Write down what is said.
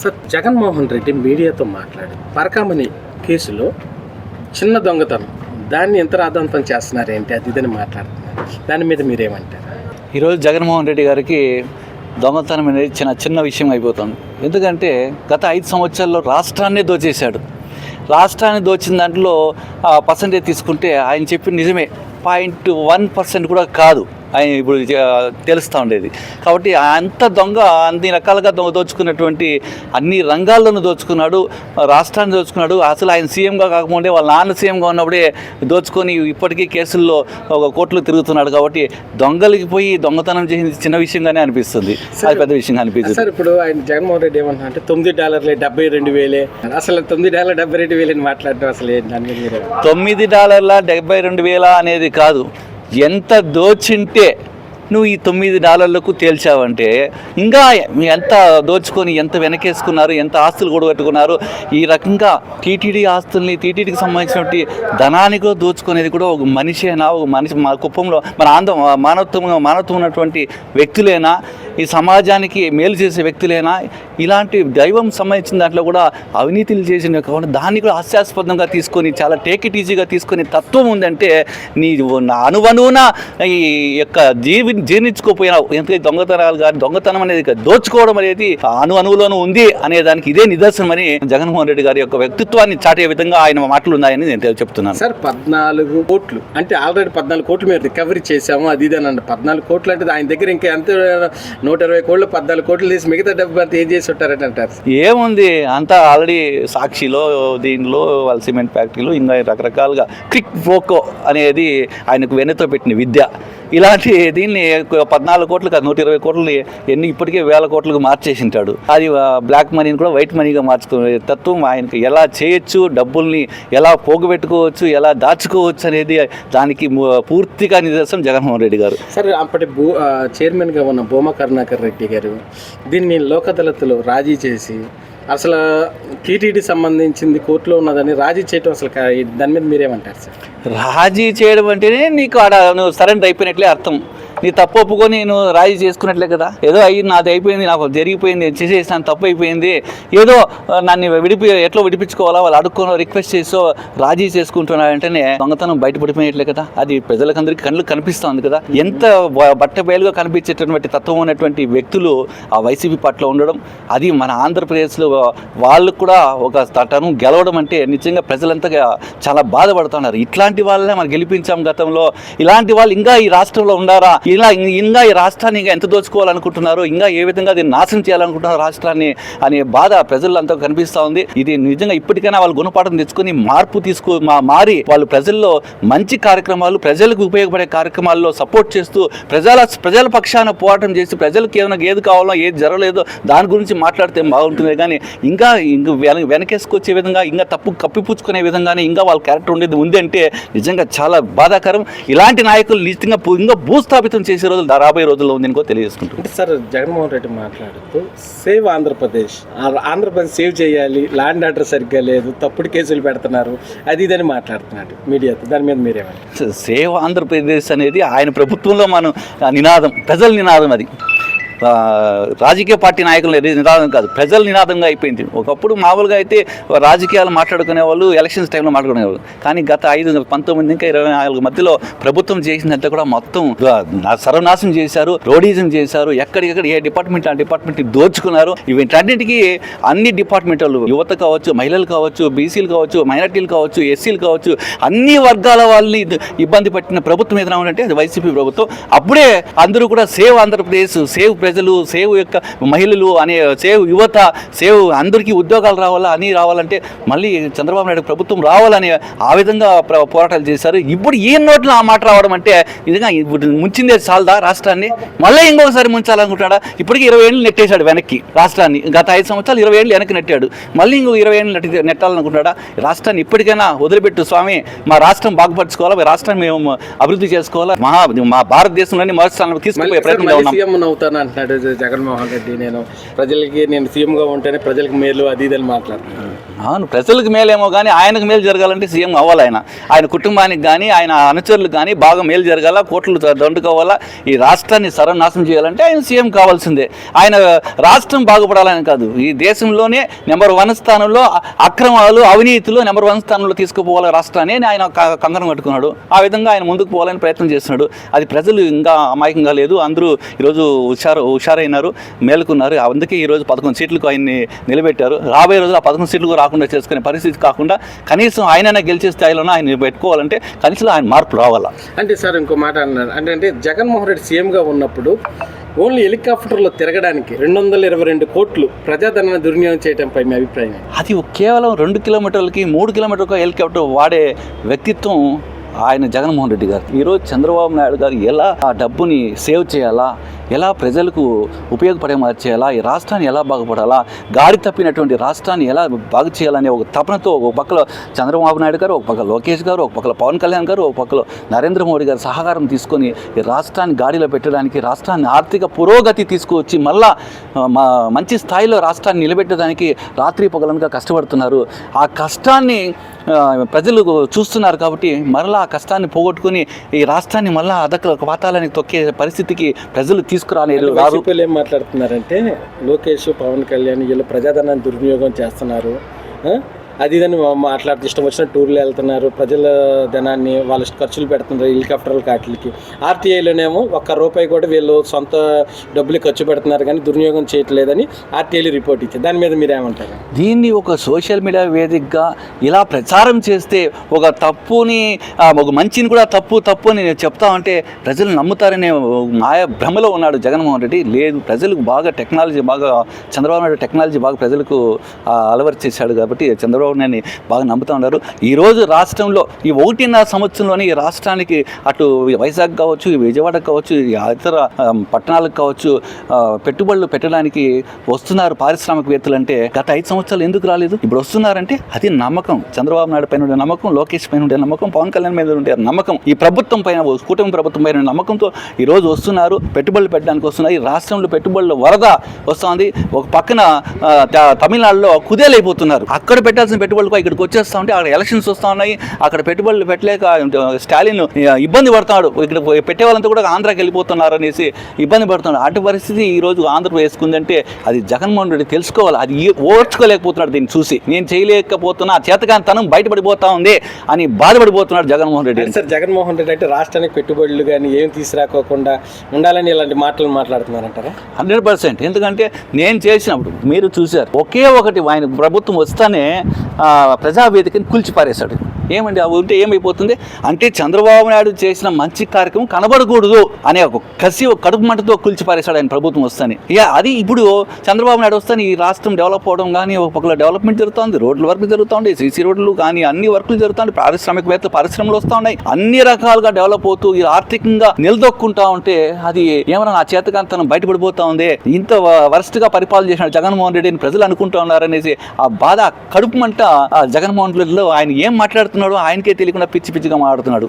Sir Jaganmohan Reddy మీడియాతో మాట్లాడి పరకామణి కేసులో చిన్న దొంగతనం. దాన్ని ఎంత రాదంతం చేస్తున్నారేంటి అది ఇదని మాట్లాడుతున్నారు. దాని మీద మీరేమంటారు? ఈరోజు జగన్మోహన్ రెడ్డి గారికి దొంగతనం అనేది చిన్న చిన్న విషయం అయిపోతుంది. ఎందుకంటే గత ఐదు సంవత్సరాల్లో రాష్ట్రాన్నే దోచేశాడు. రాష్ట్రాన్ని దోచిన దాంట్లో పర్సంటేజ్ తీసుకుంటే ఆయన చెప్పిన నిజమే. పాయింట్ వన్ పర్సెంట్ కూడా కాదు. ఆయన ఇప్పుడు తెలుస్తూ ఉండేది. కాబట్టి అంత దొంగ అన్ని రకాలుగా దొంగ దోచుకున్నటువంటి అన్ని రంగాల్లోనూ దోచుకున్నాడు రాష్ట్రాన్ని దోచుకున్నాడు. అసలు ఆయన సీఎంగా కాకముందే వాళ్ళ నాన్న సీఎంగా ఉన్నప్పుడే దోచుకొని ఇప్పటికీ కేసుల్లో ఒక కోట్లు తిరుగుతున్నాడు కాబట్టి దొంగలకి పోయి దొంగతనం చేసింది చిన్న విషయంగానే అనిపిస్తుంది. అది పెద్ద విషయంగా అనిపిస్తుంది. సార్ ఇప్పుడు ఆయన జగన్మోహన్ రెడ్డి ఏమన్నా అంటే తొమ్మిది డాలర్లే డెబ్బై రెండు వేలే. అసలు తొమ్మిది డాలర్ డెబ్బై రెండు వేలు అని మాట్లాడటం అసలు ఏంటి? తొమ్మిది డాలర్ల డెబ్బై రెండు వేల అనేది కాదు. ఎంత దోచింటే నువ్వు ఈ తొమ్మిది డాలర్లకు తేల్చావంటే ఇంకా ఎంత దోచుకొని ఎంత వెనకేసుకున్నారు ఎంత ఆస్తులు కూడగట్టుకున్నారు ఈ రకంగా టీటీడీ ఆస్తుల్ని టీటీడీకి సంబంధించినటువంటి ధనాన్ని కూడా దోచుకునేది కూడా ఒక మనిషేనా? ఒక మనిషి మా కుప్పంలో మన ఆంధ్ర మానవత్వం మానవత్వం ఉన్నటువంటి వ్యక్తులేనా? ఈ సమాజానికి మేలు చేసే వ్యక్తులేనా ఇలాంటి దైవం సంబంధించిన దాంట్లో కూడా అవినీతిలు చేసిన దాన్ని కూడా హాస్యాస్పదంగా తీసుకొని చాలా టేక్ ఇట్ ఈజీగా తీసుకొని తత్వం ఉందంటే నీ అనువనువున ఈ యొక్క జీవి జీర్ణించుకోపోయినావు. ఎందుకంటే దొంగతనాలు కానీ దొంగతనం అనేది దోచుకోవడం అనేది అను అనువులోనూ ఉంది అనే దానికి ఇదే నిదర్శనమని జగన్మోహన్ రెడ్డి గారి యొక్క వ్యక్తిత్వాన్ని చాటే విధంగా ఆయన మాటలు ఉన్నాయని నేను చెప్తున్నాను సార్ పద్నాలుగు కోట్లు. అంటే ఆల్రెడీ పద్నాలుగు కోట్లు మీరు రికవరీ చేశాము అది ఇది పద్నాలుగు కోట్లు అంటే ఆయన దగ్గర ఇంకా ఎంత నూట ఇరవై కోట్లు పద్నాలుగు కోట్లు తీసి మిగతా డబ్బు అంతా ఏం చేసి ఉంటారని అంటారు. ఏముంది? అంతా ఆల్రెడీ సాక్షిలో దీనిలో వాళ్ళ సిమెంట్ ఫ్యాక్టరీలో ఇంకా రకరకాలుగా క్రిక్ ఫోకో అనేది ఆయనకు వెనతో పెట్టిన విద్య. ఇలాంటి దీన్ని పద్నాలుగు కోట్లు కాదు నూట ఇరవై కోట్లు ఎన్ని ఇప్పటికే వేల కోట్లకు మార్చేసి ఉంటాడు అది బ్లాక్ మనీని కూడా వైట్ మనీగా మార్చుకునే తత్వం ఆయనకు. ఎలా చేయొచ్చు డబ్బుల్ని ఎలా పోగుపెట్టుకోవచ్చు ఎలా దాచుకోవచ్చు అనేది దానికి పూర్తిగా నిదర్శనం జగన్మోహన్ రెడ్డి గారు. సరే అప్పటి భూ చైర్మన్గా ఉన్న భూమా కరుణాకర్ రెడ్డి గారు దీన్ని లోకదళతలో రాజీ చేసి అసలు టీటీడీ సంబంధించింది కోర్టులో ఉన్నదని రాజీ చేయటం అసలు దాని మీద మీరేమంటారు సార్? రాజీ చేయడం అంటేనే నీకు ఆడ నువ్వు సరెండర్ అయిపోయినట్లే అర్థం. నీ తప్పు ఒప్పుకొని నేను రాజీ చేసుకున్నట్లే కదా. ఏదో అయ్యి నాది అయిపోయింది నాకు జరిగిపోయింది నేను చేసేసాను తప్పు అయిపోయింది ఏదో నన్ను విడిపి ఎట్లా విడిపించుకోవాలా వాళ్ళు అడుక్కోనో రిక్వెస్ట్ చేసో రాజీ చేసుకుంటున్నాడంటేనే దొంగతనం బయటపడిపోయినట్లే కదా. అది ప్రజలకందరికీ కళ్ళు కనిపిస్తుంది కదా. ఎంత బట్టబయలుగా బట్ట బయలుగా కనిపించేటటువంటి తత్వం ఉన్నటువంటి వ్యక్తులు ఆ వైసీపీ పట్ల ఉండడం అది మన ఆంధ్రప్రదేశ్లో వాళ్ళు కూడా ఒక తటను గెలవడం అంటే నిజంగా ప్రజలంతా చాలా బాధపడుతున్నారు. ఇట్లాంటి వాళ్ళనే మనం గెలిపించాం గతంలో. ఇలాంటి వాళ్ళు ఇంకా ఈ రాష్ట్రంలో ఉండారా ఇలా ఇంకా ఈ రాష్ట్రాన్ని ఇంకా ఎంత దోచుకోవాలనుకుంటున్నారు ఇంకా ఏ విధంగా దీన్ని నాశనం చేయాలనుకుంటున్నారు రాష్ట్రాన్ని అనే బాధ ప్రజలంతా కనిపిస్తూ ఉంది. ఇది నిజంగా ఇప్పటికైనా వాళ్ళు గుణపాఠం తెచ్చుకొని మార్పు తీసుకు మా- మారి వాళ్ళు ప్రజల్లో మంచి కార్యక్రమాలు ప్రజలకు ఉపయోగపడే కార్యక్రమాల్లో సపోర్ట్ చేస్తూ ప్రజల ప్రజల పక్షాన పోరాటం చేసి ప్రజలకు ఏమైనా ఏది కావాలో ఏది జరగలేదో దాని గురించి మాట్లాడితే బాగుంటుంది కానీ ఇంకా ఇంకా వెనకేసుకొచ్చే విధంగా ఇంకా తప్పు కప్పిపుచ్చుకునే విధంగానే ఇంకా వాళ్ళ క్యారెక్టర్ ఉండేది ఉంది అంటే నిజంగా చాలా బాధాకరం. ఇలాంటి నాయకులు నిజంగా ఇంకా భూస్థాపితం చేసే రోజులు రాబోయే రోజుల్లో ఉంది ఇంకో తెలియజేసుకుంటున్నాను అంటే సార్ జగన్మోహన్ రెడ్డి మాట్లాడుతూ సేవ్ ఆంధ్రప్రదేశ్. ఆంధ్రప్రదేశ్ సేవ్ చేయాలి ల్యాండ్ ఆర్డర్ సరిగ్గా లేదు తప్పుడు కేసులు పెడుతున్నారు అది ఇదని మాట్లాడుతున్నాడు మీడియాతో. దాని మీద మీరేమంటారు? సేవ్ ఆంధ్రప్రదేశ్ అనేది ఆయన ప్రభుత్వంలో మనం నినాదం ప్రజల నినాదం అది. రాజకీయ పార్టీ నాయకులు నినాదం కాదు. ప్రజల నినాదంగా అయిపోయింది. ఒకప్పుడు మామూలుగా అయితే రాజకీయాలు మాట్లాడుకునే వాళ్ళు ఎలక్షన్స్ టైంలో మాట్లాడుకునేవాళ్ళు కానీ గత ఐదు పంతొమ్మిది ఇంకా ఇరవై నాలుగు మధ్యలో ప్రభుత్వం చేసినంత కూడా మొత్తం ఆ, సర్వనాశనం చేశారు రోడీజం చేశారు ఎక్కడికెక్కడ ఏ డిపార్ట్మెంట్ ఆ డిపార్ట్మెంట్ దోచుకున్నారు. వీటన్నిటికీ అన్ని డిపార్ట్మెంట్లు యువత కావచ్చు మహిళలు కావచ్చు బీసీలు కావచ్చు మైనార్టీలు కావచ్చు ఎస్సీలు కావచ్చు అన్ని వర్గాల వాళ్ళని ఇబ్బంది పెట్టిన ప్రభుత్వం ఏదైనా ఉందంటే అది వైసీపీ ప్రభుత్వం. అప్పుడే అందరూ కూడా సేవ్ ఆంధ్రప్రదేశ్ సేవ్ ప్రజలు సేవ్ యొక్క మహిళలు అనే సేవ్ యువత సేవ్ అందరికీ ఉద్యోగాలు రావాలా అని రావాలంటే మళ్ళీ చంద్రబాబు నాయుడు ప్రభుత్వం రావాలని ఆ విధంగా ప్ర- పోరాటాలు చేశారు. ఇప్పుడు ఈ నోట్లో ఆ మాట రావడం అంటే నిజంగా ముంచిందే చాలదా రాష్ట్రాన్ని? మళ్ళీ ఇంకొకసారి ముంచాలనుకుంటాడా ఇప్పటికీ ఇరవై ఏళ్ళు నెట్టేశాడు వెనక్కి రాష్ట్రాన్ని. గత ఐదు సంవత్సరాలు ఇరవై ఏళ్ళు వెనక్కి నెట్టాడు. మళ్ళీ ఇంకో ఇరవై ఏళ్ళు నెట్టి నెట్టాలనుకుంటాడా రాష్ట్రాన్ని ఇప్పటికైనా వదిలిపెట్టు స్వామి. మా రాష్ట్రం బాగుపరచుకోవాలా? మా రాష్ట్రం మేము అభివృద్ధి చేసుకోవాలా? మహా మా భారతదేశంలోని మొదటి స్థానంలో తీసుకుపోయే మళ్ళీ మాట్లాడే జగన్మోహన్ రెడ్డి నేను ప్రజలకి నేను సీఎంగా ఉంటేనే ప్రజలకు మేలు అది ఇది అని మాట్లాడుతున్నాను. అవును ప్రజలకు మేలేమో కానీ ఆయనకు మేలు జరగాలంటే సీఎం అవ్వాలి ఆయన. ఆయన కుటుంబానికి కానీ ఆయన అనుచరులకు కానీ బాగా మేలు జరగాల కోట్లు దండుకోవాలా? ఈ రాష్ట్రాన్ని సర్వనాశనం చేయాలంటే ఆయన సీఎం కావాల్సిందే. ఆయన రాష్ట్రం బాగుపడాలని కాదు. ఈ దేశంలోనే నెంబర్ వన్ స్థానంలో అక్రమాలు అవినీతిలో నెంబర్ వన్ స్థానంలో తీసుకుపోవాలి రాష్ట్రాన్ని ఆయన కంగనం కట్టుకున్నాడు. ఆ విధంగా ఆయన ముందుకు పోవాలని ప్రయత్నం చేస్తున్నాడు. అది ప్రజలు ఇంకా అమాయకంగా లేదు. అందరూ ఈరోజు హుషారు హుషారైనారు మేలుకున్నారు. అందుకే ఈరోజు పదకొండు సీట్లకు ఆయన్ని నిలబెట్టారు. రాబోయే రోజులు ఆ పదకొండు సీట్లు కూడా రాకుండా చేసుకునే పరిస్థితి కాకుండా కనీసం ఆయనైనా గెలిచే స్థాయిలోనే ఆయన పెట్టుకోవాలంటే కనీసం ఆయన మార్పు రావాలా? అంటే సార్ ఇంకో మాట అన్నారు. అంటే అంటే జగన్మోహన్ రెడ్డి సీఎంగా ఉన్నప్పుడు ఓన్లీ హెలికాప్టర్లో తిరగడానికి రెండు వందల ఇరవై రెండు కోట్లు ప్రజాధనాన్ని దుర్వినియోగం చేయడంపై మీ అభిప్రాయం? అది కేవలం రెండు కిలోమీటర్లకి మూడు కిలోమీటర్లకు హెలికాప్టర్ వాడే వ్యక్తిత్వం ఆయన జగన్మోహన్ రెడ్డి గారు. ఈరోజు చంద్రబాబు నాయుడు గారు ఎలా ఆ డబ్బుని సేవ్ చేయాలా? ఎలా ప్రజలకు ఉపయోగపడే చేయాలా? ఈ రాష్ట్రాన్ని ఎలా బాగుపడాలా? గాడి తప్పినటువంటి రాష్ట్రాన్ని ఎలా బాగు చేయాలనే ఒక తపనతో ఒక పక్కలో చంద్రబాబు నాయుడు గారు ఒక పక్క లోకేష్ గారు ఒక పక్కలో పవన్ కళ్యాణ్ గారు ఒక పక్కలో నరేంద్ర మోడీ గారు సహకారం తీసుకొని ఈ రాష్ట్రాన్ని గాడిలో పెట్టడానికి రాష్ట్రాన్ని ఆర్థిక పురోగతి తీసుకువచ్చి మళ్ళా మంచి స్థాయిలో రాష్ట్రాన్ని నిలబెట్టడానికి రాత్రి పగలనుగా కష్టపడుతున్నారు. ఆ కష్టాన్ని ప్రజలు చూస్తున్నారు కాబట్టి మరలా ఆ కష్టాన్ని పోగొట్టుకుని ఈ రాష్ట్రాన్ని మళ్ళా అదక పాతాలని తొక్కే పరిస్థితికి ప్రజలు తీసుకురాలేదు వైసీపీలు ఏం మాట్లాడుతున్నారంటే లోకేష్ పవన్ కళ్యాణ్ వీళ్ళు ప్రజాధనాన్ని దుర్వినియోగం చేస్తున్నారు? అది ఇదని మా- మాట్లాడుతూ ఇష్టం వచ్చిన టూర్లు వెళ్తున్నారు. ప్రజల ధనాన్ని వాళ్ళ ఖర్చులు పెడుతున్నారు హెలికాప్టర్ల కాట్లకి. ఆర్టీఐలోనేమో ఒక్క రూపాయి కూడా వీళ్ళు సొంత డబ్బులు ఖర్చు పెడుతున్నారు కానీ దుర్వినియోగం చేయట్లేదని ఆర్టీఐలు రిపోర్ట్ ఇచ్చారు దాని మీద మీరు ఏమంటారు దీన్ని ఒక సోషల్ మీడియా వేదికగా ఇలా ప్రచారం చేస్తే ఒక తప్పుని ఒక మంచిని కూడా తప్పు తప్పు అని నేను చెప్తా ఉంటే ప్రజలు నమ్ముతారనే మాయ భ్రమలో ఉన్నాడు జగన్మోహన్ రెడ్డి. లేదు ప్రజలకు బాగా టెక్నాలజీ బాగా చంద్రబాబు నాయుడు టెక్నాలజీ బాగా ప్రజలకు ఆ, చేశాడు కాబట్టి చంద్రబాబు నాయుడిని బాగా నమ్ముతా ఉన్నారు. ఈరోజు రాష్ట్రంలో ఈ ఒకటిన్నర సంవత్సరంలోనే ఈ రాష్ట్రానికి అటు వైజాగ్ కావచ్చు విజయవాడ కావచ్చు ఇతర పట్టణాలకు కావచ్చు పెట్టుబడులు పెట్టడానికి వస్తున్నారు పారిశ్రామికవేత్తలు అంటే గత ఐదు సంవత్సరాలు ఎందుకు రాలేదు? ఇప్పుడు వస్తున్నారంటే అది నమ్మకం. చంద్రబాబు నాయుడు పైన ఉండే నమ్మకం లోకేష్ పైన ఉండే నమ్మకం పవన్ కళ్యాణ్ మీద ఉండే నమ్మకం ఈ ప్రభుత్వం పైన కూటమి ప్రభుత్వం పైన నమ్మకంతో ఈ రోజు వస్తున్నారు. పెట్టుబడులు పెట్టడానికి వస్తున్నారు ఈ రాష్ట్రంలో పెట్టుబడులు వరద వస్తుంది. ఒక పక్కన తమిళనాడులో కుదేలైపోతున్నారు. అక్కడ పెట్టాల్సిన పెట్టుబడులు ఇక్కడికి వచ్చేస్తా ఉంటే అక్కడ ఎలక్షన్స్ వస్తూ ఉన్నాయి. అక్కడ పెట్టుబడులు పెట్టలేక స్టాలిన్ ఇబ్బంది పడుతున్నాడు. ఇక్కడ పెట్టే వాళ్ళంతా కూడా ఆంధ్రాకి వెళ్ళిపోతున్నారు అనేసి ఇబ్బంది పడుతున్నాడు. అటు పరిస్థితి ఈ రోజు ఆంధ్రప్రదేశ్ కుందంటే అది జగన్మోహన్ రెడ్డి తెలుసుకోవాలి. అది ఓర్చుకోలేకపోతున్నాడు దీన్ని చూసి. నేను చేయలేకపోతున్నా ఆ చేతకాంతనం బయటపడిపోతా ఉంది అని బాధపడిపోతున్నాడు జగన్మోహన్ రెడ్డి. సార్ జగన్మోహన్ రెడ్డి అంటే రాష్ట్రానికి పెట్టుబడులు కానీ ఏం తీసుకురాకోకుండా ఉండాలని ఇలాంటి మాటలు మాట్లాడుతున్నారంటారా? Hundred percent. ఎందుకంటే నేను చేసినప్పుడు మీరు చూశారు ఒకే ఒకటి ఆయన ప్రభుత్వం వస్తానే ప్రజావేదికని కూల్చిపారేశాడు. ఏమండి? అవి ఉంటే ఏమైపోతుంది? అంటే చంద్రబాబు నాయుడు చేసిన మంచి కార్యక్రమం కనబడకూడదు అనే ఒక కసి ఒక కడుపు మంటతో కూల్చిపారేశాడు ఆయన ప్రభుత్వం వస్తాని. ఇక అది ఇప్పుడు చంద్రబాబు నాయుడు వస్తాను ఈ రాష్ట్రం డెవలప్ అవడం కానీ ఒక పక్కల డెవలప్మెంట్ జరుగుతుంది రోడ్ల వర్క్ జరుగుతుంది సీసీ రోడ్లు కానీ అన్ని వర్కులు జరుగుతుంది పారిశ్రామికవేత్త పరిశ్రమలు వస్తూ ఉన్నాయి అన్ని రకాలుగా డెవలప్ అవుతూ ఈ ఆర్థికంగా నిలదొక్కుంటా ఉంటే అది ఏమన్నా నా చేతకంతనం బయటపడిపోతా ఉంది? ఇంత వరస్ట్గా పరిపాలన చేసిన జగన్మోహన్ రెడ్డిని ప్రజలు అనుకుంటా ఉన్నారనేసి ఆ బాధ కడుపు మంట ఆ జగన్మోహన్ రెడ్డిలో ఆయన ఏం మాట్లాడుతున్నాడో ఆయనకే తెలియకుండా పిచ్చి పిచ్చిగా మాట్లాడుతున్నాడు.